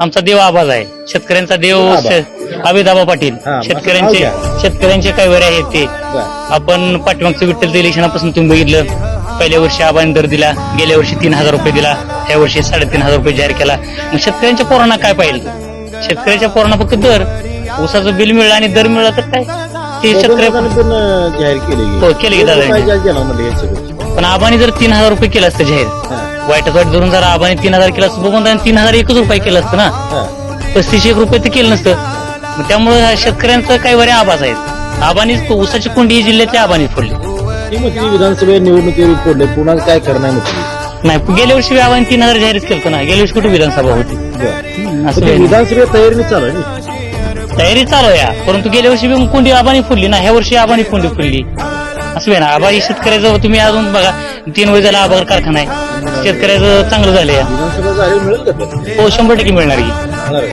आमचा देव आबाज आहे. शेतकऱ्यांचा देव आबा. श- अभिदाबा पाटील. हा, शेतकऱ्यांचे नाव घ्या. शेतकऱ्यांचे काही वरे आहेत ते. बर. आपण पाठीमागचं विठ्ठल इलेक्शनापासून तुम्ही बघितलं. पहिल्या वर्षी आबाने दर दिला. गेल्या वर्षी तीन हजार रुपये दिला. ह्या वर्षी साडेतीन हजार रुपये जाहीर केला. मग शेतकऱ्यांच्या पोरांना काय पाहिजे शेतकऱ्याच्या पोरांना फक्त दर. ऊसाचं बिल मिळलं आणि दर मिळाला तर काय? ते शेतकऱ्या पण जाहीर केले. हो, केले की दादा. काय जाहीर केला म्हणलं याच्याकडे पण आबाने जर तीन हजार रुपये केलं असतं जाहीर हा, वाईटच वाईट धरून जर आबाने तीन हजार केलं असतं बघून त्याने तीन हजार एकच रुपये केलं असतं ना. हा. पस्तीस एक रुपये ते केलं नसतं. मग त्यामुळे शेतकऱ्यांचं काही वरे आबाज आहेत. आबानीच ऊसाची कुंडी ही जिल्ह्यातल्या आबानीच फोडली. म्हटली विधानसभा निवडणुकीवर फोडले पुन्हा काय करणार नाही गेल्या वर्षी आबाने तीन हजार जाहीरच केलं ना. गेल्या वर्षी कुठे विधानसभा होती? असं. विधानसभेत तयारी चालू आहे. तयारी चालू आहे या. परंतु गेल्या वर्षी बी कुंडी आबानी फुडली ना ह्या वर्षी आबानी कुंडी फुडली. असं आहे ना आबा ही शेतकऱ्याचं तुम्ही अजून बघा तीन वेळ झाला आबार कारखाना आहे. शेतकऱ्याचं चांगलं झालं या विधानसभा झाली मिळेल का तर? हो शंभर टक्के मिळणार की आहे.